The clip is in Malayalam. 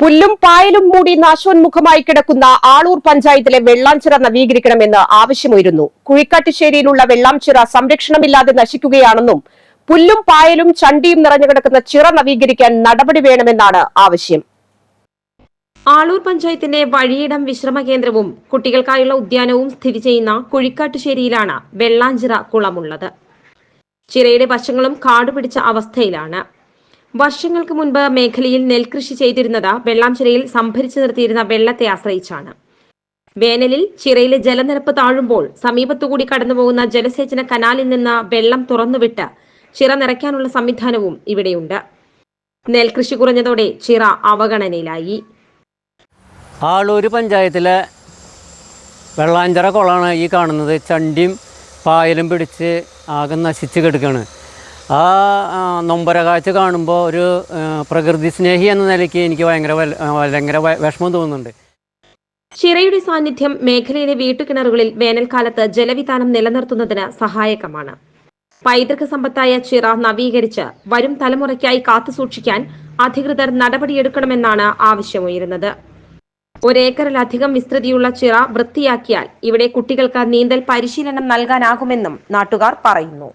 പുല്ലും പായലും മൂടി നാശോന്മുഖമായി കിടക്കുന്ന ആളൂർ പഞ്ചായത്തിലെ വെള്ളാംചിറ നവീകരിക്കണമെന്ന് ആവശ്യമുയരുന്നു. കുഴിക്കാട്ടുശ്ശേരിയിലുള്ള വെള്ളാംചിറ സംരക്ഷണമില്ലാതെ നശിക്കുകയാണെന്നും പുല്ലും പായലും ചണ്ടിയും നിറഞ്ഞു കിടക്കുന്ന ചിറ നവീകരിക്കാൻ നടപടി വേണമെന്നാണ് ആവശ്യം. ആളൂർ പഞ്ചായത്തിന്റെ വഴിയിടം വിശ്രമ കേന്ദ്രവും കുട്ടികൾക്കായുള്ള ഉദ്യാനവും സ്ഥിതി ചെയ്യുന്ന കുഴിക്കാട്ടുശ്ശേരിയിലാണ് വെള്ളാഞ്ചിറ കുളമുള്ളത്. ചിറയുടെ വശങ്ങളും കാടുപിടിച്ച അവസ്ഥയിലാണ്. വർഷങ്ങൾക്ക് മുൻപ് മേഖലയിൽ നെൽകൃഷി ചെയ്തിരുന്നത് വെള്ളാംചിറയിൽ സംഭരിച്ചു നിർത്തിയിരുന്ന വെള്ളത്തെ ആശ്രയിച്ചാണ്. വേനലിൽ ചിറയിലെ ജലനിരപ്പ് താഴുമ്പോൾ സമീപത്തുകൂടി കടന്നുപോകുന്ന ജലസേചന കനാലിൽ നിന്ന് വെള്ളം തുറന്നുവിട്ട് ചിറ നിറയ്ക്കാനുള്ള സംവിധാനവും ഇവിടെയുണ്ട്. നെൽകൃഷി കുറഞ്ഞതോടെ ചിറ അവഗണനയിലായി. ആളൂർ പഞ്ചായത്തിലെ വെള്ളാഞ്ചിറ കുളമാണ് ഈ കാണുന്നത്. ചണ്ടിയും പായലും പിടിച്ച് ആകെ നശിച്ച് കിടക്കുകയാണ് ആ നൊമ്പര കാഴ്ച കാണുമ്പോൾ ഒരു പ്രകൃതി സ്നേഹി എന്ന നിലയ്ക്ക് എനിക്ക് ഭയങ്കര ഭയങ്കര വിഷമം തോന്നുന്നുണ്ട്. ചിറയുടെ സാന്നിധ്യം മേഖലയിലെ വീട്ടുകിണറുകളിൽ വേനൽക്കാലത്ത് ജലവിധാനം നിലനിർത്തുന്നതിന് സഹായകമാണ്. പൈതൃക സമ്പത്തായ ചിറ നവീകരിച്ച് വരും തലമുറയ്ക്കായി കാത്തുസൂക്ഷിക്കാൻ അധികൃതർ നടപടിയെടുക്കണമെന്നാണ് ആവശ്യമുയരുന്നത്. ഒരേക്കറിലധികം വിസ്തൃതിയുള്ള ചിറ വൃത്തിയാക്കിയാൽ ഇവിടെ കുട്ടികൾക്ക് നീന്തൽ പരിശീലനം നൽകാനാകുമെന്നും നാട്ടുകാർ പറയുന്നു.